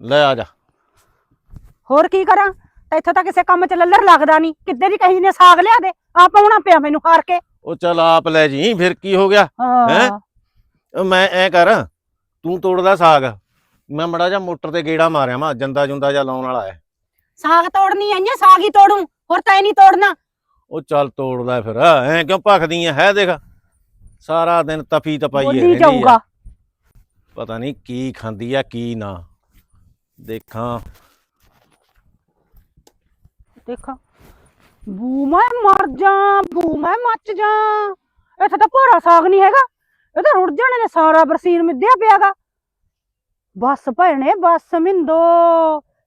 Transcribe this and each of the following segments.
ਲੈ ਆ ਜਾ। ਹੋਰ ਕੀ ਕਰਾਂ? ਇੱਥੋਂ ਤਾਂ ਕਿਸੇ ਕੰਮ ਚ ਲੱਲਰ ਲੱਗਦਾ ਨਹੀਂ। ਕਿੱਦੇ ਦੀ ਕਹੀ ਨੇ ਸਾਗ ਲਿਆ ਦੇ? ਆ ਪਾਉਣਾ ਪਿਆ ਮੈਨੂੰ ਹਾਰ ਕੇ। ਉਹ ਚੱਲ ਆਪ ਲੈ ਜੀ ਫਿਰ ਕੀ ਹੋ ਗਿਆ? ਹਾਂ। ਮੈਂ ਐ ਕਰ ਤੂੰ ਤੋੜਦਾ ਸਾਗ। ਮੈਂ ਮੜਾ ਜਾ ਮੋਟਰ ਤੇ ਗੇੜਾ ਮਾਰਿਆ ਮਾ ਜੰਦਾ ਜੁੰਦਾ ਜਾ ਲਾਉਣ ਵਾਲਾ ਐ ਸਾਗ ਤੋੜਨੀ ਆਈਆਂ ਸਾਗ ਹੀ ਤੋੜੂ। ਹੋਰ ਤਾਂ ਨਹੀਂ ਤੋੜਨਾ। ਉਹ ਚੱਲ ਤੋੜਦਾ ਫਿਰ। ਐ ਕਿਉਂ ਭਖਦੀ ਐ? ਹੈ ਦੇਖ। ਸਾਰਾ ਦਿਨ ਤਪੀ ਤਪਾਈ ਬੋਲੀ ਰਹਿੰਦੀ ਜਾਊਗਾ। ਆ ਪਤਾ ਨਹੀਂ ਕੀ ਖਾਂਦੀ ਆ ਕੀ ਨਾ। ਦੇਖਾਂ। ਦੇਖਾਂ। ਬੂ ਮੈਂ ਮਰ ਜਾ, ਬੂ ਮੈਂ ਮੱਚ ਜਾ। ਇੱਥੇ ਤਾਂ ਭੋਰਾ ਸਾਗ ਨਹੀਂ ਹੈਗਾ। ਇਹ ਤਾਂ ਰੁੜ ਜਾਣੇ ਨੇ ਸਾਰਾ ਬਰਸੀਨ ਮਿੱਧਿਆ ਪਿਆਗਾ ਬਸ ਭੈਣੇ, ਬਸ ਮਿੰਦੋ।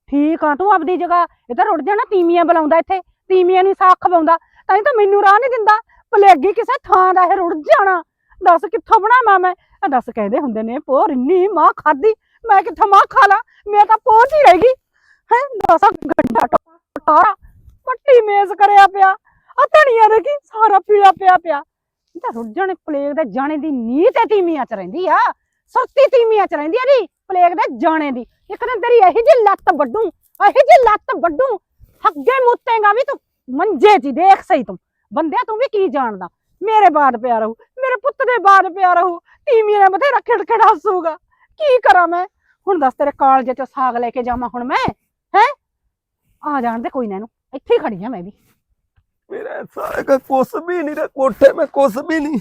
ਠੀਕ ਆ, ਤੂੰ ਆਪਦੀ ਜਗ੍ਹਾ। ਇਹ ਤਾਂ ਰੁੜ ਜਾਣਾ ਤੀਮੀਆਂ ਬੁਲਾਉਂਦਾ ਇੱਥੇ। ਤੀਮੀਆਂ ਨੂੰ ਸਾਗ ਖਵਾਉਂਦਾ। ਤਾਂ ਹੀ ਤਾਂ ਮੈਨੂੰ ਰਾਹ ਨਹੀਂ ਦਿੰਦਾ। ਪਲੇਗੀ ਕਿਸੇ ਥਾਂ ਦਾ ਇਹ ਰੁੜ ਜਾਣਾ। ਦੱਸ ਕਿੱਥੋਂ ਬਣਾਵਾਂ ਮੈਂ? ਦੱਸ ਕਹਿੰਦੇ ਹੁੰਦੇ ਨੇ, ਪੋਰ ਇੰਨੀ ਮਾਂ ਖਾਦੀ ਮੈਂ ਕਿੱਥੋਂ ਮਾਂ ਖਾ ਲਾ? ਮੈਂ ਤਾਂ ਪਹੁੰਚ ਹੀ ਰਹਿ। ਗਈ ਹੈ, ਦੱਸ ਗੱਡਾ ਟੋਰਾ ਪੱਟੀ ਮੇਜ਼ ਕਰਿਆ ਪਿਆ। ਆ ਧਣੀਆਂ ਦੇ ਕੀ ਸਾਰਾ ਪੀਲਾ ਪਿਆ ਪਿਆ। ਇਹ ਤਾਂ ਰੁੱਝ ਪਲੇਗ ਦੇ ਜਾਣੇ ਦੀ ਨੀਂਹ ਤੇ ਤੀਮੀਆਂ ਚ ਰਹਿੰਦੀ ਆ। ਸੁਰਤੀ ਤੀਮੀਆਂ ਚ ਰਹਿੰਦੀ ਆ ਜੀ ਪਲੇਗ ਦੇ ਜਾਣੇ ਦੀ। ਇੱਕ ਦਿਨ ਤੇਰੀ ਇਹੀ ਜੀ ਲੱਤ ਵੱਡੂ ਇਹੀ ਜੀ ਲੱਤ ਵੱਡੂ ਹੱਗੇ ਮੁੱਤੇਗਾ ਵੀ ਤੂੰ ਮੰਜੇ 'ਚ ਹੀ ਦੇਖ ਸਹੀ ਤੂੰ। ਬੰਦਿਆ ਤੂੰ ਵੀ ਕੀ ਜਾਣਦਾ? ਮੇਰੇ ਬਾਦ ਪਿਆ ਰਹੂ, ਮੇਰੇ ਪੁੱਤ ਦੇ ਬਾਦ ਪਿਆ ਰਹੂ। ਤੀਮੀਆਂ ਨੇ ਬਥੇਰਾ ਖਿੜਖਿੜ ਹੱਸੂਗਾ। ਕੀ ਕਰਾਂ ਮੈਂ? ਹੁਣ ਦੱਸ ਤੇਰੇ ਕਾਲਜੇ ਚੋਂ ਸਾਗ ਲੈ ਕੇ ਜਾਵਾਂ ਹੁਣ ਮੈਂ, ਹੈ? ਆ ਜਾਣ ਦੇ ਕੋਈ ਨਾ ਇਹਨੂੰ, ਇੱਥੇ ਖੜੀ ਆ ਮੈਂ ਵੀ। ਮੇਰਾ ਸਾਗ ਕੁਛ ਵੀ ਨਹੀਂ ਰੇ ਕੋਠੇ ਮੈਂ ਕੁਛ ਵੀ ਨਹੀਂ।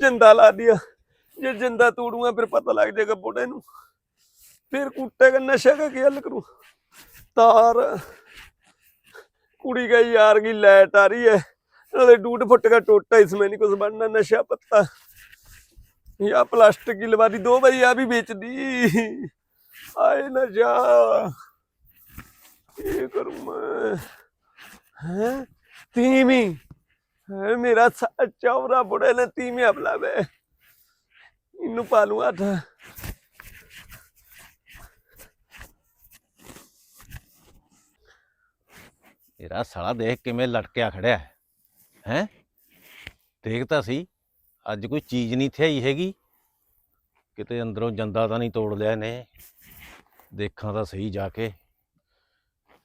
ਜਿੰਦਾ ਲਾ ਦਿਆ, ਜੇ ਜਿੰਦਾ ਤੋੜੂਗਾ ਫਿਰ ਪਤਾ ਲੱਗ ਜਾਏਗਾ ਬੁੱਢੇ ਨੂੰ। ਫਿਰ ਕੁੱਟੇਗਾ ਨਸ਼ੇ ਦਾ ਕੀ ਕਰੂ? ਤਾਰ, ਕੁੜੀ ਗਈ ਯਾਰ ਕੀ ਲੈਟ ਆ ਰਹੀ ਹੈ, ਨਾਲੇ ਡੂਟ ਫੁੱਟ ਕੇ ਟੋਟਾ ਇਸ ਮੈਂ ਨਹੀਂ ਕੁਝ ਬਣਨਾ, ਨਸ਼ਾ ਪੱਤਾ। या प्लास्टिक की लवा दी दो भाई या भी बेच दी आए नशा ये करूं मैं हैं तीमी है मेरा सा- चौरा बुढ़े ने तीमी अपना बे इन्नू पालूंगा था ਮੇਰਾ ਸਾਲਾ ਦੇਖ ਕਿਵੇਂ ਲਟਕਿਆ ਖੜਿਆ ਹੈ ਹੈ ਦੇਖ ਤਾਂ ਸੀ ਅੱਜ ਕੋਈ ਚੀਜ਼ ਨਹੀਂ ਥਈ ਹੈਗੀ। ਕਿਤੇ ਅੰਦਰੋਂ ਜੰਦਾ ਤਾਂ ਨਹੀਂ ਤੋੜ ਲਿਆ ਇਹਨੇ। ਦੇਖਾਂ ਤਾਂ ਸਹੀ ਜਾ ਕੇ।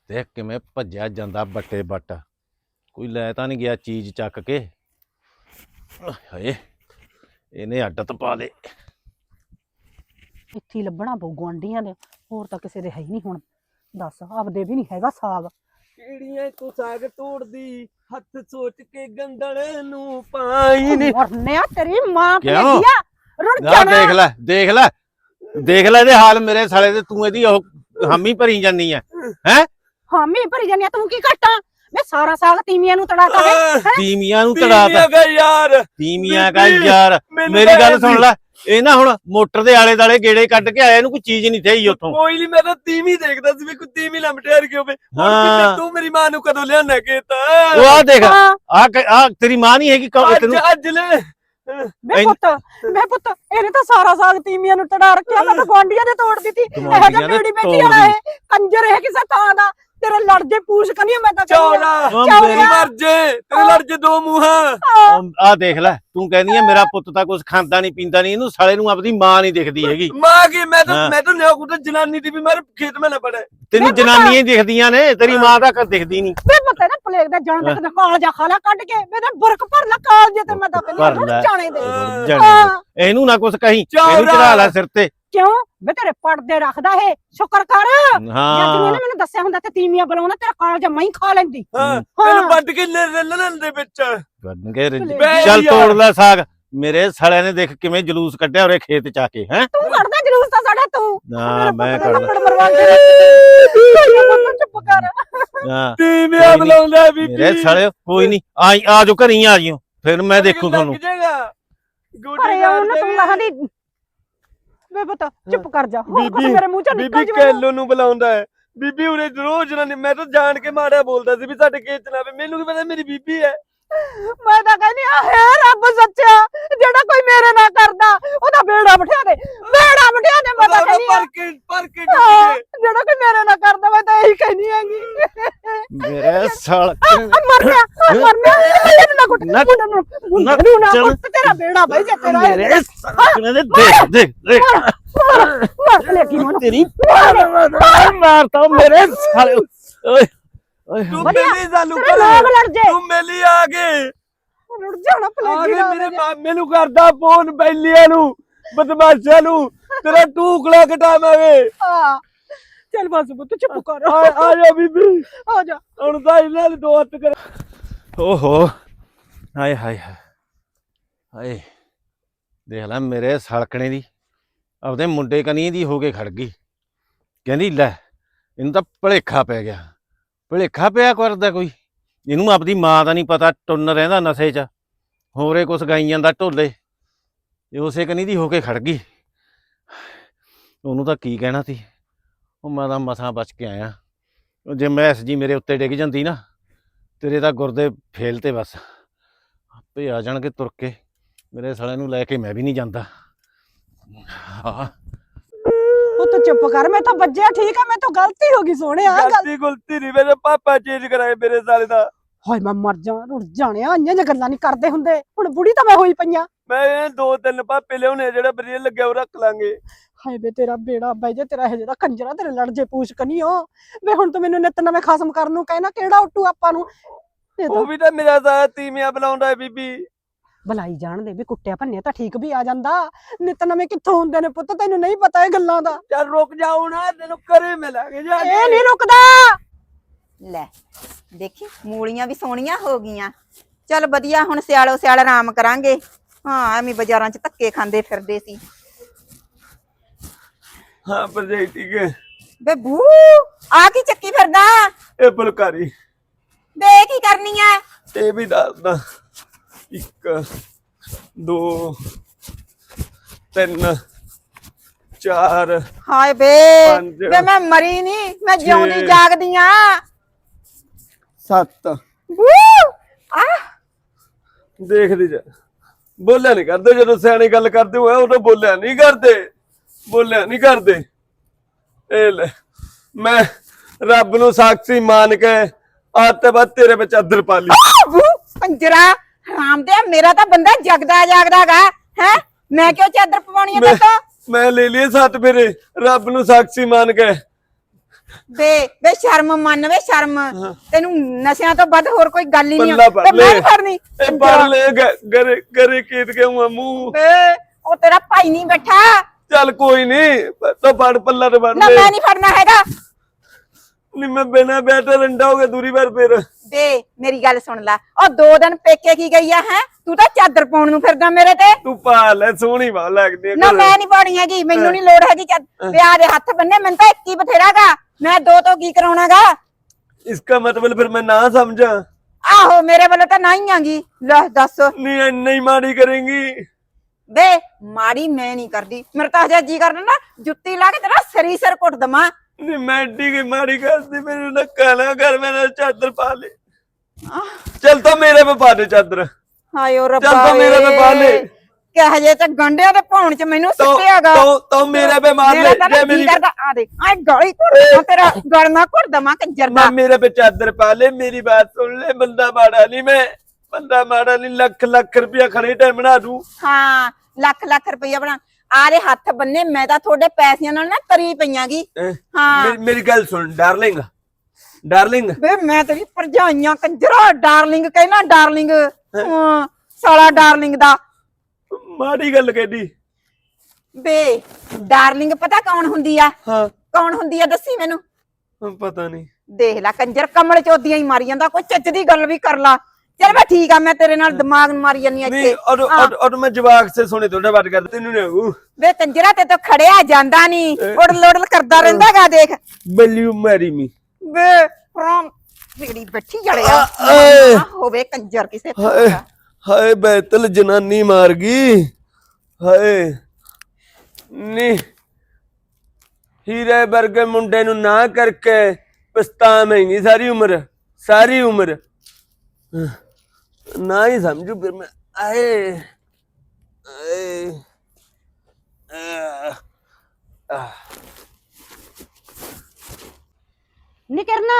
ਦੇਖ ਕਿਵੇਂ ਭੱਜਿਆ ਜਾਂਦਾ ਬੱਟੇ ਬੱਟ। ਕੋਈ ਲੈ ਤਾਂ ਨਹੀਂ ਗਿਆ ਚੀਜ਼ ਚੱਕ ਕੇ। ਆਏ ਹਾਏ, ਇਹਨੇ ਅੱਡ ਤਪਾ ਲੇ ਇੱਥੇ ਹੀ ਲੱਭਣਾ ਪਊ, ਗੁਆਂਢੀਆਂ ਦੇ। ਹੋਰ ਤਾਂ ਕਿਸੇ ਦੇ ਹੈ ਹੀ ਨਹੀਂ ਹੁਣ। ਦੱਸ, ਆਪਦੇ ਵੀ ਨਹੀਂ ਹੈਗਾ ਸਾਗ। ਕਿਹੜੀਆਂ ਤੂੰ ਸਾਗ ਤੋੜਦੀ? ਹੱਥ ਸੋਚ ਕੇ ਗੰਦਲ ਨੂੰ ਪਾਈ ਨੀ। ਮਰਨਿਆ ਤੇਰੀ ਮਾਂ ਕਿਉਂ? ਰੁੜ ਨਾ ਜਾਣਾ। ਦੇਖ ਲੈ ਦੇਖ ਲੈ ਦੇਖ ਲੈ ਇਹਦੇ ਹਾਲ ਮੇਰੇ ਸਾਲੇ ਦੇ ਤੂੰ ਇਹਦੀ ਉਹ ਹਾਮੀ ਭਰੀ ਜਾਨੀ ਆ। ਹਾਮੀ ਭਰੀ ਜਾਨੀ ਆ, ਤੂੰ ਕੀ ਘਟਾ? ਮੈਂ ਸਾਰਾ ਸਾਗ ਤੀਮੀਆਂ ਨੂੰ ਤੜਾਤਾ ਹੈ? ਤੀਮੀਆਂ ਨੂੰ ਤੜਾਤਾ। ਤੀਵੀਆਂ ਦਾ ਯਾਰ। ਤੀਮੀਆਂ ਕਾ ਯਾਰ। ਮੈਨੂੰ ਮੇਰੀ ਗੱਲ ਸੁਣ ਲੈ। ਇਹ ਨਾ ਹੁਣ ਮੋਟਰ ਦੇ ਆਲੇ ਦਾਲੇ ਗੇੜੇ ਕੱਢ ਕੇ ਆਇਆ ਇਹਨੂੰ ਕੋਈ ਚੀਜ਼ ਨਹੀਂ ਥਈ ਉੱਥੋਂ। ਕੋਈ ਨਹੀਂ ਮੈਂ ਤਾਂ ਤੀਵੀਂ ਦੇਖਦਾ ਸੀ ਵੀ ਕੋਈ ਤੀਵੀਂ ਲੰਮਟਿਆਰ ਕਿਉਂ ਵੇ? ਹਾਂ। ਤੂੰ ਮੇਰੀ ਮਾਂ ਨੂੰ ਕਦੋਂ ਲਿਆਣਾ ਉਹ ਕੀਤਾ ਆ ਦੇਖ ਹਾਂ। ਆ ਆ ਤੇਰੀ ਮਾਂ ਨਹੀਂ ਹੈਗੀ ਕੌਣ- ਅੱਜ ਤੈਨੂੰ। ਅੱਜ ਲੈ। ਬੇ ਪੁੱਤ ਬੇ ਪੁੱਤ ਇਹਨੇ ਤਾਂ ਸਾਰਾ ਸਾਗ ਤੀਮੀਆਂ ਨੂੰ ਤੜਾ ਰੱਖਿਆ ਮੈਂ ਤਾਂ ਗੁਆਂਢੀਆਂ ਦੇ ਤੋੜ ਦਿੱਤੀ। ਇਹ ਗੁਆਂਢੀਆਂ ਤਾਂ ਦੇ ਬੇੜੀ ਬੇਟੀ ਤੋੜ ਵਾਲਾ ਇਹ ਕੰਜਰ ਇਹ ਕਿਸੇ ਥਾਂ ਦਾ। ਤੇਰੇ ਲੜ ਜੇ ਪੂਛ ਕਨੀ ਮੈਂ ਤਾਂ ਚੌੜਾ। ਮੇਰੀ- ਮਰ ਜੇ ਤੇਰੇ ਲੜ ਜੇ ਦੋ ਮੂੰਹਾਂ ਆ। ਦੇਖ ਲੈ ਤੂੰ ਕਹਿੰਦੀ ਆ ਮੇਰਾ ਪੁੱਤ ਤਾਂ ਕੁਝ ਖਾਂਦਾ ਨਹੀਂ ਪੀਂਦਾ ਨਹੀਂ ਇਹਨੂੰ ਸਾਲੇ ਨੂੰ ਆਪਦੀ ਮਾਂ ਨਹੀਂ ਦਿਖਦੀ ਹੈਗੀ। ਮਾਂ ਕੀ ਮੈਂ ਤਾਂ। ਮੈਂ ਤਾਂ ਨਿਆ ਕੁੱਟ ਜਨਾਨੀ ਦੀ ਵੀ ਮਾਰੇ ਖੇਤ ਮੈਂ ਨਾ ਪੜੇ ਤੈਨੂੰ ਮੈਂ ਜਨਾਨੀਆਂ ਹੀ ਦਿਖਦੀਆਂ ਨੇ ਤੇਰੀ ਮਾਂ ਤਾਂ ਕਦ ਦਿਖਦੀ ਨਹੀਂ। ਬੇ ਪੁੱਤ ਨਾ ਪਲੇਗ ਦਾ ਜਾਣ ਤੱਕ ਦਾ ਕਾਲਜਾ ਖਾਲਾ ਕੱਢ ਕੇ ਮੇਰੇ ਬੁਰਕ ਭਰ ਲਾ ਕਾਲਜੇ ਤੇ ਮੈਂ ਤਾਂ ਕਹਿੰਦੀ। ਜਾਣੇ ਦੇ। ਇਹਨੂੰ ਨਾ ਕੁਝ ਕਹੀਂ। ਇਹਨੂੰ ਚੜਾ ਲੈ ਸਿਰ ਤੇ। ਕਿਉਂ? ਵੇ ਤੇਰੇ ਪੜਦੇ ਰੱਖਦਾ ਇਹ। ਸ਼ੁਕਰ ਕਰ। ਜਦ ਨੇ ਹਾਂ ਮੈਨੂੰ ਦੱਸਿਆ ਹੁੰਦਾ ਤੇ ਤੀਮੀਆਂ ਬੁਲਾਉਣਾ ਤੇਰਾ ਕਾਲਜਾ ਮੈਂ ਹੀ ਖਾ ਲੈਂਦੀ। ਹਾਂ। ਤੈਨੂੰ ਵੱਢ ਕੇ ਲੈ ਲੈ ਲੈਣ ਦੇ ਵਿੱਚ। ਗੰਗੇ ਰਿੱਝ- ਬੇ ਚੱਲ ਯਾਰ। ਤੋੜ ਲੈ ਸਾਗ। ਮੇਰੇ ਸਾਲਿਆਂ ਨੇ ਦੇਖ ਕਿਵੇਂ ਜਲੂਸ ਕੱਢਿਆ ਉਰੇ ਖੇਤ ਚ ਆ ਕੇ ਹੈ? ਤੂੰ ਕੱਢਦਾ ਜਲੂਸ ਤਾਂ ਸਾਡਾ ਤੂੰ। ਨਾ ਮੈਂ ਕੱਢਦਾ ਕਰਦਾ। ਮਰਵਾ ਕੇ ਚੁੱਪ ਕਰ। ਹਾਂ ਤੀਵੀਆਂ ਕੋਈ ਨੀ। ਬੁਲਾਉਂਦਾ ਬੀਬੀ। ਮੇਰੇ ਸਾਲੇ ਕੋਈ ਨਹੀਂ ਆ ਆ ਜੋ ਘਰੀ ਆ ਜਿਓ। ਫਿਰ ਮੈਂ ਦੇਖੂ ਤੁਹਾਨੂੰ। ਗੋਡੇ ਗਾਲ ਉਹਨੂੰ ਤੂੰ ਲਹਾਂ ਦੀ ਵੇ ਪੁੱਤ ਚੁੱਪ ਕਰ ਜਾ ਹੋਰ ਬੀਬੀ- ਮੇਰੇ ਮੂੰਹ ਚੋਂ ਨਿਕਲ ਬੀਬੀ ਜਵੇ ਕੈਲੋ ਨੂੰ ਬੁਲਾਉਂਦਾ ਹੈ। ਬੀਬੀ ਉਰੇ ਰੋਜ਼ ਨਾ ਮੈਂ ਤਾਂ ਜਾਣ ਕੇ ਮਾੜਿਆ ਬੋਲਦਾ ਸੀ ਵੀ ਸਾਡੇ ਖੇਤ ਚ ਨਾ ਆਵੇ। ਮੈਨੂੰ ਕੀ ਪਤਾ ਮੇਰੀ ਬੀਬੀ ਹੈ। ਮੈਂ ਤਾਂ ਕਹਿੰਦੀ ਆ ਹੈ ਰੱਬ ਸੱਚਾ ਜਿਹੜਾ ਕੋਈ ਮੇਰੇ ਨਾਲ ਕਰਦਾ ਉਹਦਾ ਬੇੜਾ ਬਿਠਾ ਦੇ ਬੇੜਾ ਬਿਠਾ ਦੇ ਮੈਂ ਤਾਂ ਕਹਿੰਦੀ ਪਰ ਕੇ ਪਰ ਕੇ ਹਾਂ, ਜਿਹੜਾ ਕੋਈ ਮੇਰੇ ਨਾਲ ਕਰਦਾ ਮੈਂ ਤਾਂ ਇਹੀ ਕਹਿੰਦੀ ਹੈਗੀ। ਮੇਰੇ ਸਾਲ ਆ ਮਰ ਗਿਆ ਮਰ ਗਿਆ ਇਹਨੂੰ ਨਾ ਕੁੱਟ ਨਾ-। ਕੁੱਟ ਤੇਰਾ ਬੇੜਾ ਬਈ ਜੇ ਤੇਰਾ ਮੇਰੇ ਸਾਲ ਦੇ ਦੇਖ ਦੇਖ ਦੇਖ। ਮਾਰ ਲੈ ਕੀ ਮਨ ਤੇਰੀ ਮਾਰਤਾ ਮੇਰੇ ਸਾਲੇ ਓਏ। ਤੂੰ ਵਧੀਆ, ਮੇਲੀ ਚਾਲੂ ਤੇਰੇ ਲੋਕ ਲੜ ਜੇ। ਤੂੰ ਮੇਲੀ ਆ ਗਏ ਰੁੜ ਜਾਣਾ ਆ ਪਲੇਗੀ ਗਏ ਮੇਰੇ ਮਾਮੇ ਨੂੰ ਕਰਦਾ ਫੋਨ ਬੈਲੀਆਂ ਨੂੰ ਬਦਮਾਸ਼ਾਂ ਨੂੰ। ਤੇਰਾ ਟੂਕਲਾ ਘਟਾਵਾਂਗੇ ਹਾਂ। ਚੱਲ ਬਸ ਪੁੱਤ ਚੁੱਪ ਕਰ। ਆ ਆ ਜਾ ਬੀਬੀ। ਆ ਜਾ। ਹੁਣ ਤਾਂ ਇਹਨਾਂ ਦੇ ਦੋ ਹੱਥ ਕਰ ਓਹੋ। ਹਾਏ ਹਾਏ ਹਾਏ। ਹਾਏ। ਦੇਖ ਲੈ ਮੇਰੇ ਸਲਕਣੇ ਦੀ। ਆਪਦੇ ਮੁੰਡੇ ਕਨੀ ਦੀ ਹੋ ਕੇ ਖੜ ਗਈ। ਕਹਿੰਦੀ ਲੈ ਇਹਨੂੰ ਤਾਂ ਭਲੇਖਾ ਪੈ ਗਿਆ। ਭੁਲੇਖਾ ਪਿਆ ਕਰਦਾ ਕੋਈ। ਇਹਨੂੰ ਆਪਦੀ ਮਾਂ ਦਾ ਨਹੀਂ ਪਤਾ, ਟੁੰਨ ਰਹਿੰਦਾ ਨਸ਼ੇ 'ਚ। ਹੋਰੇ ਕੁਛ ਗਾਈ ਜਾਂਦਾ ਢੋਲੇ। ਇਹ ਉਸੇ ਕਨੀ ਦੀ ਹੋ ਕੇ ਖੜ ਗਈ। ਉਹਨੂੰ ਤਾਂ ਕੀ ਕਹਿਣਾ ਸੀ? ਉਹ ਮੈਂ ਤਾਂ ਮਸਾਂ ਬਚ ਕੇ ਆਇਆ। ਉਹ ਜੇ ਮੈਸ ਜੀ ਮੇਰੇ ਉੱਤੇ ਡਿੱਗ ਜਾਂਦੀ ਨਾ, ਤੇਰੇ ਤਾਂ ਗੁਰਦੇ ਫੇਲ ਤੇ ਬਸ। ਆਪੇ ਆ ਜਾਣਗੇ ਤੁਰ ਕੇ। ਮੇਰੇ ਸਾਲੇ ਨੂੰ ਲੈ ਕੇ ਮੈਂ ਵੀ ਨਹੀਂ ਜਾਂਦਾ। ਹਾਂ। ਚੁੱਪ ਕਰ ਮੈਂ ਤਾਂ ਵੱਜਿਆ ਠੀਕ ਆ ਮੈਂ ਤਾਂ ਗਲਤੀ ਹੋ ਗਈ ਸੋਹਣਿਆ ਗੱਲ ਗਲਤੀ ਗੁਲਤੀ ਨਹੀਂ ਮੇਰੇ ਪਾਪਾ ਚੇਂਜ ਕਰਾਏ ਮੇਰੇ ਸਾਲੇ ਦਾ। ਹਾਏ ਮੈਂ ਮਰ ਜਾ ਰੁੜ ਜਾਣਿਆ ਇੰਨੀਆਂ ਜਿਹੀਆਂ ਗੱਲਾਂ ਨਹੀਂ ਕਰਦੇ ਹੁੰਦੇ। ਹੁਣ ਬੁੜੀ ਤਾਂ ਮੈਂ ਹੋਈ ਪਈਆਂ। ਮੈਂ ਇਹ ਦੋ ਤਿੰਨ ਪਾਪੇ ਲਿਆਉਣੇ ਜਿਹੜਾ ਬਰੀਏ ਲੱਗਿਆ ਉਹ ਰੱਖ ਲਾਂਗੇ। ਹਾਏ ਵੇ ਤੇਰਾ ਬੇੜਾ ਬਾਈ ਜੇ ਤੇਰਾ ਇਹ ਜਿਹੜਾ ਕੰਜਰਾ ਤੇਰੇ ਲੜ ਜੇ ਪੂਛ ਕਨੀਓ ਵੇ ਹੁਣ ਤੂੰ ਮੈਨੂੰ ਨਿਤ ਨਵੇਂ ਖਸਮ ਕਰਨ ਨੂੰ ਕਹਿਣਾ ਕਿਹੜਾ ਉੱਟੂ ਆਪਾਂ ਨੂੰ? ਇਹ ਤਾਂ ਉਹ ਵੀ ਤਾਂ ਮੇਰਾ ਸਾਰਾ ਤੀਵੀਆਂ ਬੁਲਾਉਂਦਾ ਹੈ ਬੀਬੀ। ਬੁਲਾਈ ਜਾਣ ਦੇ ਵੀ ਕੁੱਟਿਆ ਭੰਨਿਆ ਤਾਂ ਠੀਕ ਵੀ ਆ ਜਾਂਦਾ। ਨਿਤ ਨਵੇਂ ਕਿੱਥੋਂ ਹੁੰਦੇ ਨੇ ਪੁੱਤ ਤੈਨੂੰ ਨਹੀਂ ਪਤਾ ਇਹ ਗੱਲਾਂ ਦਾ। ਚੱਲ ਰੁਕ ਜਾਓ ਨਾ ਤੈਨੂੰ ਕਰੇ ਮਿਲਾਂਗੇ ਜਾ ਇਹ ਨਹੀਂ ਰੁਕਦਾ। ਲੈ ਦੇਖੀ ਮੂਲੀਆਂ ਵੀ ਸੋਹਣੀਆਂ ਹੋ ਗਈਆਂ। ਚੱਲ ਵਧੀਆ ਹੁਣ ਸਿਆਲੋ ਸਿਆਲ ਆਰਾਮ ਕਰਾਂਗੇ। ਹਾਂ ਐਵੇਂ ਬਾਜ਼ਾਰਾਂ 'ਚ ਧੱਕੇ ਖਾਂਦੇ ਫਿਰਦੇ ਸੀ। ਹਾਂ ਭਰਜਾਈ ਠੀਕ ਹੈ। ਬੇ ਬੂ ਆ ਕੀ ਚੱਕੀ ਫਿਰਦਾ? ਇਹ ਫੁਲਕਾਰੀ। ਬੇ ਕੀ ਕਰਨੀ ਐ? ਇਹ ਵੀ ਦੱਸਦਾ। ਇੱਕ ਦੋ ਤਿੰਨ ਚਾਰ ਹਾਏ ਬੇ ਪੰਜ, ਬੇ ਮੈਂ ਮਰੀ ਨਹੀਂ ਮੈਂ ਜਿਉਂਦੀ ਛੇ। ਜਾਗਦੀ ਆ। ਸੱਤ। ਬੂ ਆ। ਦੇਖਦੇ ਜਾ। ਬੋਲਿਆ ਨਹੀਂ ਕਰਦੇ ਜਦੋਂ ਸਿਆਣੀ ਗੱਲ ਕਰਦੇ ਹੋਏ ਉਦੋਂ ਬੋਲਿਆ ਨਹੀਂ ਕਰਦੇ। ਬੋਲਿਆ ਨਹੀਂ ਕਰਦੇ। ਇਹ ਲੈ ਮੈਂ ਰੱਬ ਨੂੰ ਸਾਖੀ ਮੰਨ ਕੇ ਅੱਜ ਤੇ ਬਾਅਦ ਤੇਰੇ ਵਿੱਚ ਅਦਰ ਪਾ ਲਈ। ਬੂ ਕੰਜਰਾ ਹਰਾਮ ਦੇ ਮੇਰਾ ਤਾਂ ਬੰਦਾ ਜਗਦਾ ਜਾਗਦਾਗਾ ਹੈ? ਮੈਂ ਕਿਉਂ ਚਾਦਰ ਪਵਾਉਣੀ ਮੈਂ ਤੇਤੋਂ ਮੈਂ ਲੈ ਲਈ ਸੱਤ ਫੇਰੇ। ਰੱਬ ਨੂੰ ਸਾਖੀ ਮੰਨ ਕੇ। ਬੇ ਬੇ ਸ਼ਰਮ ਮੰਨ ਵੇ ਸ਼ਰਮ। ਤੈਨੂੰ ਨਸ਼ਿਆਂ ਤੋਂ ਵੱਧ ਹੋਰ ਕੋਈ ਗੱਲ ਹੀ ਨਹੀਂ ਤੇ ਮੈਂ ਨਹੀਂ ਫੜਨੀ ਇਹ ਪੜ ਲੈ ਗਰੇ ਗਰੇ ਕੀਤ ਕੇ ਹੂੰ ਮੂੰਹ। ਬੇ ਉਹ ਤੇਰਾ ਭਾਈ ਨਹੀਂ ਬੈਠਾ। ਚੱਲ ਕੋਈ ਨਹੀਂ ਤਾਂ ਪੜ ਪੱਲਾ ਤੇ ਨਾ ਲੈ। ਮੈਂ ਨਹੀਂ ਫੜਨਾ ਹੈਗਾ। ਨਹੀਂ ਮੈਂ ਬਿਨਾ ਬੈਠੇ ਰੰਡਾ ਹੋ ਗਿਆ ਦੂਰੀ ਵਾਰ ਫੇਰ। ਦੇ ਮੇਰੀ ਗੱਲ ਸੁਣ ਲੈ। ਉਹ ਦੋ ਦਿਨ ਪੇਕੇ ਕੀ ਗਈ ਆ ਹੈ? ਤੂੰ ਤਾਂ ਚਾਦਰ ਪਾਉਣ ਨੂੰ ਫਿਰਦਾ ਮੇਰੇ ਤੇ। ਤੂੰ ਪਾ ਲੈ ਸੋਹਣੀ ਵਾ ਲੱਗਦੀ ਨਾ ਮੈਂ ਨਹੀਂ ਪਾਉਣੀ ਹੈਗੀ ਮੈਨੂੰ ਨਹੀਂ ਲੋੜ ਹੈਗੀ ਵਿਆਹ ਦੇ ਹੱਥ ਬੰਨੇ ਮੈਨੂੰ ਤਾਂ ਇੱਕ ਹੀ ਬਥੇਰਾਗਾ। ਮੈਂ ਦੋ ਤੋਂ ਕੀ ਕਰਾਉਣਾਗਾ? ਇਸਕਾ ਮਤਲਬ ਫਿਰ ਮੈਂ ਨਾ ਸਮਝਾਂ। ਆਹੋ ਮੇਰੇ ਵੱਲੋਂ ਤਾਂ ਨਹੀਂ ਆਂਗੀ। ਲੈ ਦੱਸ। ਨਹੀਂ ਇੰਨੀ ਮਾੜੀ ਕਰੇਂਗੀ। ਬੇ ਮਾੜੀ ਮੈਂ ਨਹੀਂ ਕਰਦੀ। ਮੇਰੇ ਤਾਂ ਜੀ ਕਰਨਾ ਨਾ ਜੁੱਤੀ ਲਾ ਕੇ ਤੇਰਾ ਸਰੀ ਸਿਰ ਕੁੱਟ ਦਵਾਂ। ਨੀ ਮੈਂ ਡੀ ਮਾਰੀ ਕਰਦੀ ਮੈਨੂੰ ਨਾ ਕਾਲਾ ਕਰ ਮੇਰਾ ਚਾਦਰ ਪਾ ਲੈ। ਚਲ ਤਾਂ ਮੇਰੇ ਪੇ ਪਾ ਦੇ ਚਾਦਰ। ਹਾਏ ਰੱਬਾ ਚਲ ਤਾਂ ਮੇਰੇ ਪੇ ਪਾ ਲੈ। ਕਹ ਜੇ ਤੇ ਗੰਡਿਆਂ ਦੇ ਭੌਣ ਚ ਮੈਨੂੰ ਸਿੱਟਿਆਗਾ। ਤੋ ਤੋ ਮੇਰੇ ਪੇ ਮਾਰ ਲੈ ਜੇ ਮੇਰੀ ਆ ਦੇ ਆ ਗਲੀ ਘੁੱਟ ਤੇਰਾ ਗੜਨਾ ਘੁੱਟ ਦਵਾਂ ਕਿ ਜਰਦਾ ਮੇਰੇ ਪੇ ਚਾਦਰ ਪਾ ਲੈ ਮੇਰੀ ਬਾਤ ਸੁਣ ਲੈ ਬੰਦਾ ਮਾੜਾ ਨਹੀਂ ਮੈਂ ਬੰਦਾ ਮਾੜਾ ਨਹੀਂ ਲੱਖ ਲੱਖ ਰੁਪਇਆ ਖੜੇ ਟਾਈਮ ਬਣਾ ਦੂੰ। ਹਾਂ ਲੱਖ ਲੱਖ ਰੁਪਇਆ ਬਣਾ। ਆਰੇ ਹੱਥ ਬੰਨੇ ਮੈਂ ਤਾਂ ਤੁਹਾਡੇ ਪੈਸਿਆਂ ਨਾਲ ਨਾ ਤਰੀ ਪਈਆਂਗੀ। ਹੈਂ? ਹਾਂ। ਮੇਰੀ- ਗੱਲ ਸੁਣ ਡਾਰਲਿੰਗ। ਡਾਰਲਿੰਗ। ਵੇ ਮੈਂ ਤੇਰੀ ਭਰਜਾਈਆਂ ਕੰਜਰਾ ਡਾਰਲਿੰਗ ਕਹਿਣਾ ਡਾਰਲਿੰਗ। ਹਾਂ, ਸਾਲਾ ਡਾਰਲਿੰਗ ਦਾ। ਮਾੜੀ ਗੱਲ ਕਹਿਦੀ। ਵੇ ਡਾਰਲਿੰਗ ਪਤਾ ਕੌਣ ਹੁੰਦੀ ਆ? ਹਾਂ। ਕੌਣ ਹੁੰਦੀ ਆ ਦੱਸੀ ਮੈਨੂੰ। ਪਤਾ ਨਹੀਂ। ਦੇਖ ਲੈ ਕੰਜਰ ਕਮਲ ਚੋਦੀਆਂ ਹੀ ਮਾਰੀ ਜਾਂਦਾ ਕੋਈ ਚੱਜ ਦੀ ਗੱਲ ਵੀ ਕਰ ਲਾ। ਚਲ ਮੈਂ ਠੀਕ ਆ ਮੈਂ ਤੇਰੇ ਨਾਲ ਦਿਮਾਗ ਨੂੰ ਮਾਰੀ ਜਾਂਦੀ ਆ ਇੱਥੇ। ਔਰ ਹਾਂ। ਔਰ- ਮੈਂ ਜਵਾਕ ਸੇ ਸੁਣੇ ਤੁਹਾਡਾ ਬਾਤ ਕਰ ਤੈਨੂੰ ਨਾ ਉਹ ਵੇ ਕੰਜਰਾ ਤੇ ਤੋਂ ਖੜਿਆ ਜਾਂਦਾ ਨਹੀਂ ਉੜ ਲੋੜ ਕਰਦਾ ਰਹਿੰਦਾਗਾ ਦੇਖ। ਬਲਿਊ ਮੈਰੀ ਮੀ। ਵੇ ਫਰੋਂ ਵਿਗੜੀ ਬੈਠੀ ਜੜਿਆ। ਹੋਵੇ ਕੰਜਰ ਕਿਸੇ ਹਾਏ ਹਾਏ ਬੈਤਲ ਜਨਾਨੀ ਮਾਰ ਗਈ। ਹਾਏ। ਨੀ। ਹੀਰੇ ਵਰਗੇ ਮੁੰਡੇ ਨੂੰ ਨਾ ਕਰਕੇ ਪਛਤਾਵੇਂਗੀ ਸਾਰੀ ਉਮਰ ਸਾਰੀ ਉਮਰ। ਨਾ ਹੀ ਸਮਝੂ ਫਿਰ ਮੈਂ ਆਏ ਆਏ। ਨੀ ਕਰਨਾ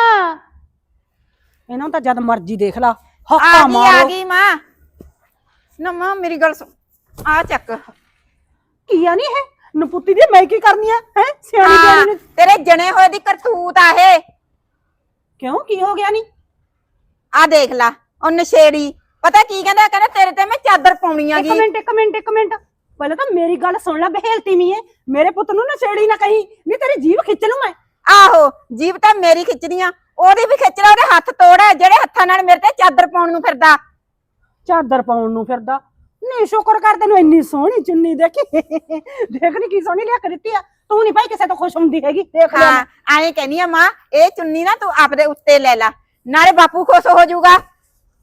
ਇਹਨਾਂ ਨੂੰ ਤਾਂ ਜਦ ਮਰਜ਼ੀ ਦੇਖ ਲਾ ਆ ਹੱਕਾ ਗਈ ਆ ਮਾਰੋ ਗਈ ਮਾਂ ਨਾ ਮਾਂ ਮੇਰੀ ਗੱਲ ਸੁਣ ਆ ਚੱਕ ਕੀ ਆ ਨੀ ਇਹ ਨਪੁੱਤੀ ਦੀ ਮੈਂ ਕੀ ਕਰਨੀ ਆ ਹੈ ਸਿਆਣੀ ਹਾਂ, ਬਿਆਣੀ ਨੇ ਤੇਰੇ ਜਣੇ ਹੋਏ ਦੀ ਕਰਤੂਤ ਆ ਇਹ ਕਿਉਂ ਕੀ ਹੋ ਗਿਆ ਨੀ ਆ ਦੇਖ ਲਾ ਉਹ ਨਸ਼ੇੜੀ ਪਤਾ ਕੀ ਕਹਿੰਦਾ? ਕਹਿੰਦਾ ਤੇਰੇ ਤੇ ਮੈਂ ਚਾਦਰ ਪਾਉਣੀ ਇੱਕ ਆਗੀ ਮਿੰਟ ਇੱਕ ਮਿੰਟ ਇੱਕ ਮਿੰਟ। ਪਹਿਲਾਂ ਤਾਂ ਮੇਰੀ ਗੱਲ ਸੁਣ ਲੈ ਬਹਿਲਤੀ ਮੀ ਹੈ ਮੇਰੇ ਪੁੱਤ ਨੂੰ ਨਾ ਛੇੜੀ ਨਾ ਕਹੀਂ। ਨਹੀਂ ਤੇਰੀ ਜੀਭ ਖਿੱਚ ਲੂ ਮੈਂ। ਆਹੋ ਜੀਬ ਤਾਂ ਮੇਰੀ ਖਿੱਚਦੀਆਂ ਉਹਦੀ ਵੀ ਖਿੱਚ ਲੈ ਉਹਦੇ ਹੱਥ ਤੋੜ ਜਿਹੜੇ ਹੱਥਾਂ ਨਾਲ ਮੇਰੇ ਤੇ ਚਾਦਰ ਪਾਉਣ ਨੂੰ ਫਿਰਦਾ। ਚਾਦਰ ਪਾਉਣ ਨੂੰ ਫਿਰਦਾ। ਨਹੀਂ ਸ਼ੁਕਰ ਕਰ ਤੈਨੂੰ ਇੰਨੀ ਸੋਹਣੀ ਚੁੰਨੀ ਦੇਖੀ। ਦੇਖ ਨੀ ਕੀ ਸੋਹਣੀ ਲਿਆ ਕੇ ਦਿੱਤੀ ਆ। ਤੂੰ ਨਹੀਂ ਭਾਈ ਕਿਸੇ ਤੋਂ ਖੁਸ਼ ਹੁੰਦੀ ਹੈਗੀ। ਦੇਖ ਲੈ ਹਾਂ ਐਂ ਕਹਿੰਦੀ ਆ ਮਾਂ ਇਹ ਚੁੰਨੀ ਨਾ ਤੂੰ ਆਪਦੇ ਉੱਤੇ ਲੈ ਲੈ। ਨਾਲੇ ਬਾਪੂ ਖੁਸ਼ ਹੋ ਜਾਊਗਾ।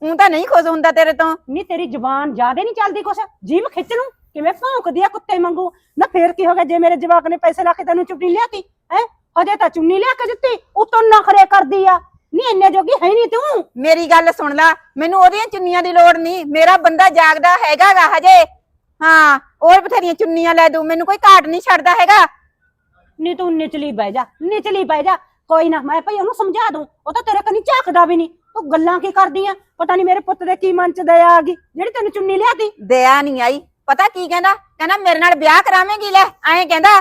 ਉਹ ਤਾਂ ਨਹੀਂ ਖੁਸ਼ ਹੁੰਦਾ ਤੇਰੇ ਤੋਂ। ਨਹੀਂ ਤੇਰੀ ਜ਼ਬਾਨ ਜ਼ਿਆਦੇ ਨਹੀਂ ਚੱਲਦੀ ਕੁਛ? ਜੀਭ ਖਿੱਚ ਲੂ ਕਿਵੇਂ ਭੌਂਕਦੀ ਆ ਕੁੱਤੇ ਵਾਂਗੂ? ਨਾ ਫੇਰ ਕੀ ਹੋ ਗਿਆ ਜੇ ਮੇਰੇ ਜਵਾਕ ਨੇ ਪੈਸੇ ਲਾ ਕੇ ਤੈਨੂੰ ਚੁੰਨੀ ਲਿਆਤੀ ਹੈ? ਹਜੇ ਤਾਂ ਚੁੰਨੀ ਲਿਆ ਕੇ ਦਿੱਤੀ ਉਤੋਂ ਨਖਰੇ ਕਰਦੀ ਆ। ਨਹੀਂ ਇੰਨੇ ਜੋਗੀ ਹੈ ਨਹੀਂ ਤੂੰ। ਮੇਰੀ ਗੱਲ ਸੁਣ ਲੈ ਮੈਨੂੰ ਉਹਦੀਆਂ ਚੁੰਨੀਆਂ ਦੀ ਲੋੜ ਨਹੀਂ ਮੇਰਾ ਬੰਦਾ ਜਾਗਦਾ ਹੈਗਾਗਾ ਹਜੇ। ਹਾਂ ਹੋਰ ਬਥੇਰੀਆਂ ਚੁੰਨੀਆਂ ਲੈ ਦੂੰ ਮੈਨੂੰ ਕੋਈ ਘਾਟ ਨਹੀਂ ਛੱਡਦਾ ਹੈਗਾ। ਨਹੀਂ ਤੂੰ ਨਿਚਲੀ ਬਹਿ ਜਾ ਨਿਚਲੀ ਬਹਿ ਜਾ। ਕੋਈ ਨਾ ਮੈਂ ਭਾਈ ਉਹਨੂੰ ਸਮਝਾ ਦੂੰ ਉਹ ਤਾਂ ਤੇਰੇ ਕਨੀ ਝਾਕਦਾ ਵੀ ਨਹੀਂ ਤੂੰ ਗੱਲਾਂ ਕੀ ਕਰਦੀ ਆ ਪਤਾ ਨਹੀਂ ਮੇਰੇ ਪੁੱਤ ਦੇ ਕੀ ਮਨ ਚ ਦਇਆ ਆ ਗਈ। ਜਿਹੜੀ ਤੈਨੂੰ ਚੁੰਨੀ ਲਿਆਤੀ ਦਇਆ ਨਹੀਂ ਆਈ। ਪਤਾ ਕੀ ਕਹਿੰਦਾ? ਕਹਿੰਦਾ ਮੇਰੇ ਨਾਲ ਵਿਆਹ ਕਰਾਵੇਂਗੀ ਲੈ ਐਂ ਕਹਿੰਦਾ।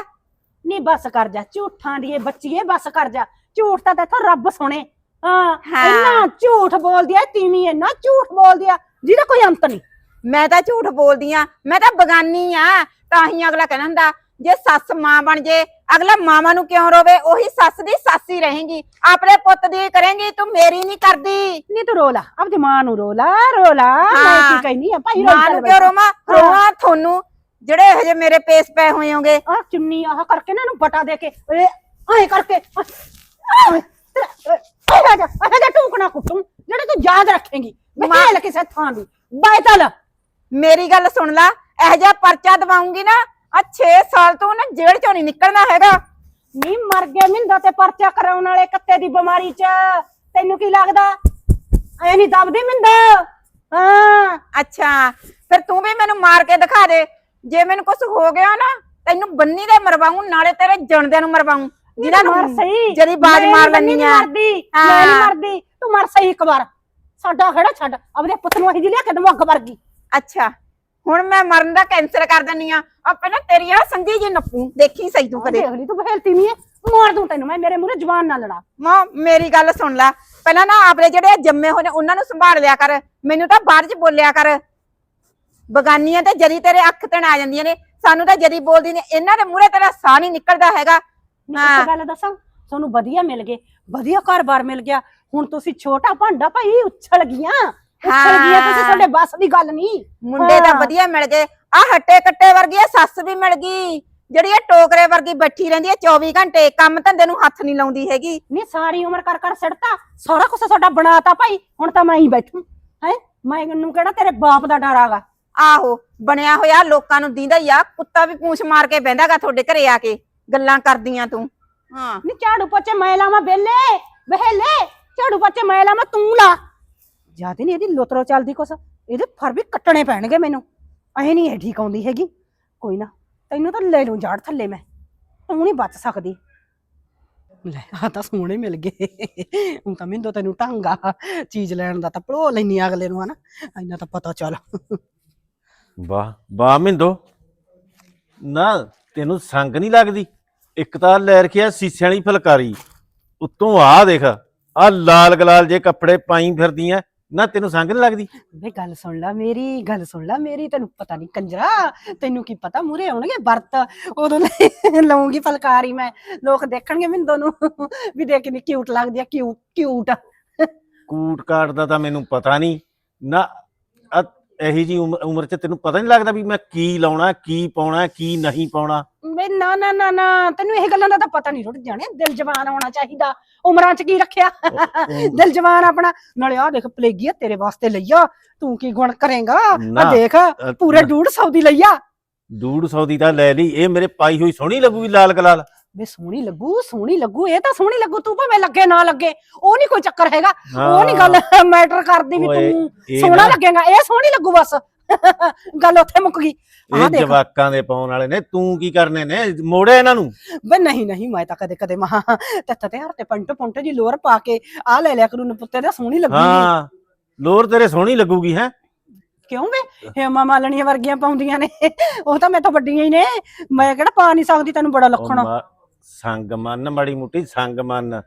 ਨਹੀਂ ਬਸ ਕਰ ਜਾ ਝੂਠਾਂ ਦੀ ਇਹ ਬੱਚੀਏ ਬਸ ਕਰ ਜਾ। ਝੂਠ ਤਾਂ ਤੇਥੋਂ ਰੱਬ ਸੁਣੇ। ਹਾਂ ਹਾਂ। ਇੰਨਾ ਝੂਠ ਬੋਲਦੀ ਆ ਤੀਵੀਂ ਇੰਨਾ ਝੂਠ ਬੋਲਦੀ ਆ ਜਿਹਦਾ ਕੋਈ ਅੰਤ ਨਹੀਂ ਮੈਂ ਤਾਂ ਝੂਠ ਬੋਲਦੀ ਆ ਮੈਂ ਤਾਂ ਬਗਾਨੀ ਆ। ਤਾਂ ਹੀ ਅਗਲਾ ਕਹਿੰਦਾ ਹੁੰਦਾ ਜੇ ਸੱਸ ਮਾਂ ਬਣ ਜੇ ਅਗਲਾ ਮਾਵਾਂ ਨੂੰ ਕਿਉਂ ਰੋਵੇ? ਉਹੀ ਸੱਸ ਦੀ ਸੱਸ ਹੀ ਰਹੇਗੀ। ਆਪਣੇ ਪੁੱਤ ਦੀ ਕਰੇਂਗੀ ਤੂੰ ਮੇਰੀ ਨਹੀਂ ਕਰਦੀ। ਨਹੀਂ ਤੂੰ ਰੋਲਾ ਆਪਦੀ ਮਾਂ ਨੂੰ ਰੋਲਾ ਰੋਲਾ। ਮੈਂ। ਕੀ ਕਹਿਨੀ ਆ? ਭਾਈ ਰੋਲ ਮਾਂ ਨੂੰ ਕਿਉਂ ਰੋਵਾਂ। ਰੋਵਾਂ ਤੁਹਾਨੂੰ ਜਿਹੜੇ ਹਜੇ ਮੇਰੇ ਪੇਸ ਪਏ ਹੋਏ ਹੋਗੇ। ਆ ਚੁੰਨੀ ਆਹ ਕਰਕੇ ਨਾ ਇਹਨੂੰ ਬਟਾ ਦੇ ਕੇ। ਏ ਐ ਕਰਕੇ। ਆ ਜਾ ਆ ਜਾ ਟੂਕਣਾ ਕੁੱਟੂ। ਜਿਹੜੇ ਤੂੰ ਯਾਦ ਰੱਖੇਂਗੀ ਮਹਿਲ ਕਿਸੇ ਥਾਂ ਦੀ। ਬਾਇਤਲ ਮੇਰੀ ਗੱਲ ਸੁਣ ਲੈ ਇਹ ਜਿਹਾ ਪਰਚਾ ਦਵਾਉਂਗੀ ਨਾ ਆ 6 ਸਾਲ ਤੋਂ ਨਾ ਜੇਲ੍ਹ ਚੋਂ ਨਹੀਂ ਨਿਕਲਣਾ ਹੈਗਾ। ਨੀ ਮਰ ਗਿਆ ਮਿੰਦਾ ਤੇ ਪਰਚਾ ਕਰਾਉਣ ਵਾਲੇ ਕੱਤੇ ਦੀ ਬਿਮਾਰੀ ਚ। ਤੈਨੂੰ ਕੀ ਲੱਗਦਾ? ਐ ਨਹੀਂ ਦਬਦੀ ਮਿੰਦਾ? ਹਾਂ। ਅੱਛਾ ਫਿਰ ਤੂੰ ਵੀ ਮੈਨੂੰ ਮਾਰ ਕੇ ਦਿਖਾ ਦੇ। ਜੇ ਮੈਨੂੰ ਕੁਝ ਹੋ ਗਿਆ ਨਾ ਤੈਨੂੰ ਬੰਨੀ ਦੇ ਮਰਵਾਉਂ ਨਾਲੇ ਤੇਰੇ ਜਣਦਿਆਂ ਨੂੰ ਮਰਵਾਉਂ ਮਰ ਨੂੰ ਸਹੀ। ਜਦੀ ਬਾਜ ਮਾਰ ਲੈਣੀ ਆ। ਮਰਦੀ। ਮੈਂ ਨਹੀਂ। ਮਰਦੀ। ਤੂੰ ਮਰ ਸਹੀ ਇੱਕ ਵਾਰ। ਸਾਡਾ ਖੜਾ ਛੱਡ। ਆਪਣੇ ਪੁੱਤ ਨੂੰ ਅਹੀ ਜੀ ਲਿਆ ਕੇ ਦਵਾਂ ਅੱਗ ਵਰਗੀ। ਅੱਛਾ। ਹੁਣ ਮੈਂ ਮਰਨ ਦਾ ਕੈਂਸਲ ਕਰ ਦਿੰਨੀ ਆ। ਆ ਪਹਿਲਾਂ ਤੇਰੀ ਆ ਸੰਜੀ ਜੀ ਨੱਪੂ ਦੇਖੀ ਸਹੀ ਤੂੰ ਕਦੇ? ਦੇਖ ਲਈ ਤੂੰ ਬਹਿਲਤੀ ਨਹੀਂ ਮਾਰ ਦੂੰ ਤੈਨੂੰ ਮੈਂ ਮੇਰੇ ਮੂਹਰੇ ਜਵਾਨ ਨਾ ਲੜਾ। ਮਾਂ ਮੇਰੀ ਗੱਲ ਸੁਣ ਲੈ। ਪਹਿਲਾਂ ਨਾ ਆਪਣੇ ਜਿਹੜੇ ਜੰਮੇ ਹੋਏ ਨੇ ਉਹਨਾਂ ਨੂੰ ਸੰਭਾਲ ਲਿਆ ਕਰ। ਮੈਨੂੰ ਤਾਂ ਬਾਅਦ ਚ ਬੋਲਿਆ ਕਰ। ਬਗਾਨੀਆਂ ਤੇ ਜਦੀ ਤੇਰੇ ਅੱਖ ਤਣ ਆ ਜਾਂਦੀਆਂ ਨੇ। ਸਾਨੂੰ ਤਾਂ ਜਦੀ ਬੋਲਦੀ ਨੇ ਇਹਨਾਂ ਦੇ ਮੂਹਰੇ ਤੇਰਾ ਸਾਹ ਨਹੀਂ ਨਿਕਲਦਾ ਹੈਗਾ। ਮੈਂ ਹਾਂ। ਇੱਕ ਗੱਲ ਦੱਸਾਂ ਤੁਹਾਨੂੰ ਵਧੀਆ ਮਿਲ ਗਏ ਵਧੀਆ ਘਰ-ਬਾਰ ਮਿਲ ਗਿਆ। ਹੁਣ ਤੁਸੀਂ ਛੋਟਾ ਭਾਂਡਾ ਭਾਈ ਉੱਛਲ ਗਈਆਂ। ਉੱਛਲ ਤੁਸੀਂ। ਤੁਹਾਡੇ ਬਸ ਦੀ ਗੱਲ ਨਹੀਂ। ਮੁੰਡੇ ਤਾਂ ਹਾਂ। ਵਧੀਆ ਮਿਲ ਗਏ। ਆ ਹੱਟੇ ਕੱਟੇ ਵਰਗੀ ਆ ਸੱਸ ਵੀ ਮਿਲ ਗਈ। ਜਿਹੜੀ ਇਹ ਟੋਕਰੇ ਵਰਗੀ ਬੈਠੀ ਰਹਿੰਦੀ ਹੈ 24 ਘੰਟੇ ਕੰਮ ਧੰਦੇ ਨੂੰ ਹੱਥ ਨਹੀਂ ਲਾਉਂਦੀ ਹੈਗੀ। ਨਹੀਂ ਸਾਰੀ ਉਮਰ ਕਰ ਕਰ ਸਿੜਤਾ। ਸਾਰਾ ਕੁਝ ਤੁਹਾਡਾ ਬਣਾਤਾ ਭਾਈ। ਹੁਣ ਤਾਂ ਮੈਂ ਹੀ ਬੈਠੂ ਹੈ? ਮੈਨੂੰ ਕਿਹੜਾ ਤੇਰੇ ਬਾਪ ਦਾ ਡਰ ਆਗਾ? ਆਹੋ ਬਣਿਆ ਹੋਇਆ ਲੋਕਾਂ ਨੂੰ ਦੀਂਦਾ ਹੀ ਆ। ਕੁੱਤਾ ਵੀ ਪੂੰਛ ਮਾਰ ਕੇ ਬਹਿੰਦਾਗਾ ਤੁਹਾਡੇ ਘਰੇ ਆ ਕੇ। ਗੱਲਾਂ ਕਰਦੀਆਂ ਤੂੰ। ਹਾਂ। ਨਹੀਂ ਝਾੜੂ ਪੋਚੇ ਮੈਂ ਲਾਵਾਂ ਬੇਲੇ ਬਹਿਲੇ ਝਾੜੂ ਪੋਚੇ ਮੈਂ ਲਾਵਾਂ ਤੂੰ ਲਾ। ਜਿਆਦੇ ਨਹੀਂ ਇਹਦੀ ਲੋਤਰੋ ਚੱਲਦੀ ਕੁਛ। ਇਹਦੇ ਫਰ ਵੀ ਕੱਟਣੇ ਪੈਣਗੇ ਮੈਨੂੰ। ਐ ਨਹੀਂ ਇਹ ਠੀਕ ਆਉਂਦੀ ਹੈਗੀ। ਕੋਈ ਨਾ, ਤੈਨੂੰ ਤਾਂ ਲੈ ਲੂੰ ਝਾੜ ਥੱਲੇ ਮੈਂ। ਤੂੰ ਨਹੀਂ ਬਚ ਸਕਦੀ। ਲੈ ਆ ਤਾਂ ਸੋਹਣੇ ਮਿਲ ਗਏ। ਹੁਣ ਤਾਂ ਮਿੰਦੋ ਤੈਨੂੰ ਢੰਗਾ ਚੀਜ਼ ਲੈਣ ਦਾ ਤਾਂ ਭੜੋ ਲੈਣੀ ਅਗਲੇ ਨੂੰ, ਹਨਾ? ਇੰਨਾ ਤਾਂ ਪਤਾ ਚੱਲ। ਵਾਹ ਵਾਹ ਮਿੰਦੋ। ਨਾ, ਤੈਨੂੰ ਸੰਗ ਨਹੀਂ ਲੱਗਦੀ? ਇੱਕ ਤਾਂ ਲੈ ਰਖਿਆ ਸੀਸਿਆਂ ਵਾਲੀ ਫਲਕਾਰੀ। ਉੱਤੋਂ ਆਹ ਦੇਖ ਆ ਲਾਲ ਗਲਾਲ ਜੇ ਕੱਪੜੇ ਪਾਈ ਫਿਰਦੀਆਂ ਨਾ ਤੈਨੂੰ ਸੰਗ ਨਹੀਂ ਲੱਗਦੀ? ਵੇ ਗੱਲ ਸੁਣ ਲੈ ਮੇਰੀ ਗੱਲ ਸੁਣ ਲੈ ਮੇਰੀ ਤੈਨੂੰ ਪਤਾ ਨਹੀਂ ਕੰਜਰਾ ਤੈਨੂੰ ਕੀ ਪਤਾ ਮੂਰੇ ਆਉਣਗੇ ਵਰਤ ਉਦੋਂ ਲੈ- ਲਊਂਗੀ ਫਲਕਾਰੀ ਮੈਂ ਲੋਕ ਦੇਖਣਗੇ ਮਿੰਦੋ ਨੂੰ ਵੀ ਦੇਖ ਕਿੰਨੀ ਕਿਊਟ ਲੱਗਦੀ ਆ ਕਿਊਟ ਕਿਊਟ ਕੂਟ ਕਾਟ ਦਾ ਤਾਂ ਮੈਨੂੰ ਪਤਾ ਨਹੀਂ ਨਾ ਆ ਇਹੀ ਜੀ ਉਮਰ ਚ ਤੈਨੂੰ ਪਤਾ ਨਹੀਂ ਲੱਗਦਾ ਵੀ ਮੈਂ ਕੀ ਲਾਉਣਾ ਕੀ ਪਾਉਣਾ ਕੀ ਨਹੀਂ ਪਾਉਣਾ? ਵੇ ਨਾ ਨਾ ਨਾ ਨਾ ਤੈਨੂੰ ਇਹ ਗੱਲਾਂ ਦਾ ਤਾਂ ਪਤਾ ਨਹੀਂ ਰੁੱਟ ਜਾਣੇ ਦਿਲ ਜਵਾਨ ਹੋਣਾ ਚਾਹੀਦਾ ਉਮਰਾਂ 'ਚ ਕੀ ਰੱਖਿਆ? ਦਿਲ ਜਵਾਨ ਆਪਣਾ ਨਾਲੇ ਆ ਦੇਖ ਪਲੇਗੀ ਆ ਤੇਰੇ ਵਾਸਤੇ ਲਈਆ ਤੂੰ ਕੀ ਗੁਣ ਕਰੇਗਾ? ਆ ਦੇਖ ਪੂਰੇ ਨਾ, 150 ਦੀ ਲਈਆ ਡੂਢ ਸੌ ਦੀ ਤਾਂ ਲੈ ਲਈ ਇਹ ਮੇਰੇ ਪਾਈ ਹੋਈ ਸੋਹਣੀ ਲੱਗੂਗੀ ਲਾਲ ਗਲਾਲ ਵੇ ਸੋਹਣੀ ਲੱਗੂ ਸੋਹਣੀ ਲੱਗੂ ਇਹ ਤਾਂ ਸੋਹਣੀ ਲੱਗੂ ਤੂੰ ਭਾਵੇਂ ਲੱਗੇ ਨਾ ਲੱਗੇ ਉਹ ਨਹੀਂ ਕੋਈ ਚੱਕਰ ਹੈਗਾ ਉਹ ਨਹੀਂ ਗੱਲ ਮੈਟਰ ਕਰਦੀ ਵੀ ਤੂੰ ਸੋਹਣਾ ਲੱਗੇਗਾ ਇਹ ਸੋਹਣੀ ਲੱਗੂ ਬਸ। ਗੱਲ ਉੱਥੇ ਮੁੱਕ ਗਈ। ਆਹ ਇਹ ਦੇਖ। ਜਵਾਕਾਂ ਦੇ ਪਾਉਣ ਵਾਲੇ ਨੇ ਤੂੰ ਕੀ ਕਰਨੇ ਨੇ? ਮੋੜੇ ਇਹਨਾਂ ਨੂੰ? ਵੇ ਨਹੀਂ ਨਹੀਂ ਮੈਂ ਤਾਂ ਕਦੇ ਕਦੇ ਮਹਾ ਤੱਤ ਤੇ ਹਰ ਤੇ ਪੰਟ ਪੁੰਟ ਜੀ ਲੋਰ ਪਾ ਕੇ ਆ ਲੈ ਲਿਆ ਕਰੂ ਨਪੁੱਤੇ ਦਾ ਸੋਹਣੀ ਲੱਗੂਗੀ। ਹਾਂ ਲੋਰ ਤੇਰੇ ਸੋਹਣੀ ਲੱਗੂਗੀ ਹੈ? ਕਿਉਂ ਵੇ? ਹੇਮਾ ਮਾਲਣੀਆਂ ਵਰਗੀਆਂ ਪਾਉਂਦੀਆਂ ਨੇ। ਉਹ ਤਾਂ ਮੈਂ ਤਾਂ ਵੱਡੀਆਂ ਹੀ ਨੇ। ਮੈਂ ਕਿਹੜਾ ਪਾ ਨਹੀਂ ਸਕਦੀ ਤੈਨੂੰ ਬੜਾ ਲੱਖਣਾ। ਸੰਗ ਮੰਨ ਮਾੜੀ ਮੁੱਟੀ ਸੰਗ ਮੰਨ।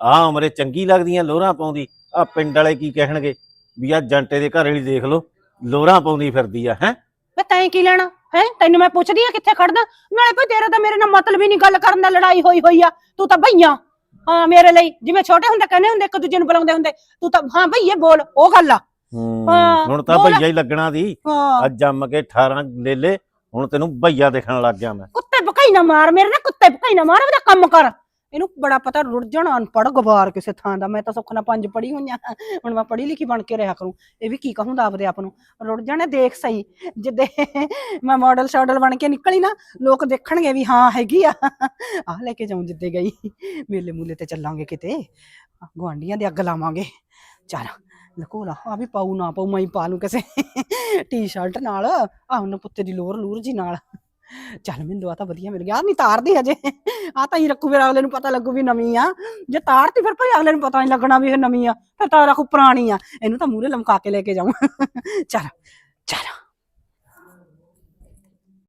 ਆ ਉਮਰੇ ਚੰਗੀ ਲੱਗਦੀਆਂ ਲੋਰਾਂ ਪਾਉਂਦੀ। ਆ ਪਿੰਡ ਵਾਲੇ ਕੀ ਕਹਿਣਗੇ? ਵੀ ਆ ਜੰਟੇ ਦੇ ਘਰ ਵਾਲੀ ਦੇਖ ਲੋ ਲੋਰਾਂ ਪਾਉਂਦੀ ਫਿਰਦੀ ਆ ਹੈ? ਵੇ ਤੈਂ ਕੀ ਲੈਣਾ ਹੈ? ਤੈਨੂੰ ਮੈਂ ਪੁੱਛਦੀ ਆ ਕਿੱਥੇ ਖੜਦਾ ਨਾਲੇ ਭਾਈ ਤੇਰਾ ਤਾਂ ਮੇਰੇ ਨਾਲ ਮਤਲਬ ਹੀ ਨਹੀਂ ਗੱਲ ਕਰਨ ਦਾ ਲੜਾਈ ਹੋਈ ਹੋਈ ਆ। ਤੂੰ ਤਾਂ ਭਈਆ ਹਾਂ ਮੇਰੇ ਲਈ। ਜਿਵੇਂ ਛੋਟੇ ਹੁੰਦੇ ਕਹਿੰਦੇ ਹੁੰਦੇ ਇੱਕ ਦੂਜੇ ਨੂੰ ਬੁਲਾਉਂਦੇ ਹੁੰਦੇ। ਤੂੰ ਤਾਂ ਹਾਂ ਭਈਏ ਬੋਲ ਉਹ ਗੱਲ ਆ। ਹਾਂ, ਹੁਣ ਤਾਂ ਬੋਲ। ਭਈਆ ਹੀ ਲੱਗਣਾ ਦੀ ਹਾਂ। ਅੱਜ ਜੰਮ ਕੇ 18 ਲੈ ਲੈ ਹੁਣ ਤੈਨੂੰ ਭਈਆ ਦੇਖਣ ਲੱਗ ਗਿਆ ਮੈਂ। ਕੁੱਤੇ ਭਕਾਈ ਨਾ ਮਾਰ ਮੇਰੇ ਨਾਲ ਕੁੱਤੇ ਭਕਾਈ ਨਾ ਮਾਰ ਉਹਦਾ ਕੰਮ ਕਰ। ਇਹਨੂੰ ਬੜਾ ਪਤਾ ਰੁੜ ਜਾਣਾ ਅਨਪੜ ਗਵਾਰ ਕਿਸੇ ਥਾਂ ਦਾ, ਮੈਂ ਤਾਂ ਸੁੱਖ ਨਾਲ ਪੰਜ ਪੜੀ ਹੋਈਆਂ ਹੁਣ ਮੈਂ ਪੜ੍ਹੀ ਲਿਖੀ ਬਣ ਕੇ ਰਿਹਾ ਕਰੂੰ, ਇਹ ਵੀ ਕੀ ਕਹੂੰਦਾ ਆਪਦੇ ਆਪ ਨੂੰ? ਰੁੜ ਜਾਣੇ ਦੇਖ ਸਹੀ, ਜਿੱਦੇ ਮੈਂ ਮਾਡਲ ਸ਼ਾਡਲ ਬਣ ਕੇ ਨਿਕਲੀ ਨਾ, ਲੋਕ ਦੇਖਣਗੇ ਵੀ ਹਾਂ ਹੈਗੀ ਆ। ਆਹ ਲੈ ਕੇ ਜਾਉਂ ਜਿੱਦੇ ਗਈ, ਮੇਲੇ ਮੂਲੇ ਤੇ ਚੱਲਾਂਗੇ ਕਿਤੇ ਗਵਾਂਡੀਆਂ ਦੇ ਅੱਗ ਲਾਵਾਂਗੇ। ਚੱਲ, ਲਕੋਲਾ ਆ ਵੀ ਪਾਉ ਨਾ ਪਾਉ ਮੈਂ ਹੀ ਪਾ ਲੂੰ ਕਿਸੇ ਟੀ-ਸ਼ਰਟ ਨਾਲ, ਆਹ ਉਹਨੂੰ ਪੁੱਤੇ ਦੀ ਲੋਰ ਲੂਰ ਜੀ ਨਾਲ। ਚੱਲ ਮੈਨੂੰ ਆ ਤਾਂ ਵਧੀਆ ਮਿਲ ਗਿਆ। ਆਹ ਨਹੀਂ ਤਾਰਦੀ ਹਜੇ। ਆ ਤਾਂ ਹੀ ਰੱਖੂ ਫਿਰ ਅਗਲੇ ਨੂੰ ਪਤਾ ਲੱਗੂ ਵੀ ਨਵੀਂ ਆ। ਜੇ ਤਾਰਤੀ ਫਿਰ ਭਾਈ ਅਗਲੇ ਨੂੰ ਪਤਾ ਨਹੀਂ ਲੱਗਣਾ ਵੀ ਇਹ ਨਵੀਂ ਆ। ਫਿਰ ਤਾਂ ਰੱਖੂ ਪੁਰਾਣੀ ਆ। ਇਹਨੂੰ ਤਾਂ ਮੂਰੇ ਲਮਕਾ ਕੇ ਲੈ ਕੇ ਜਾਉਂ ਚੱਲ ਚੱਲ।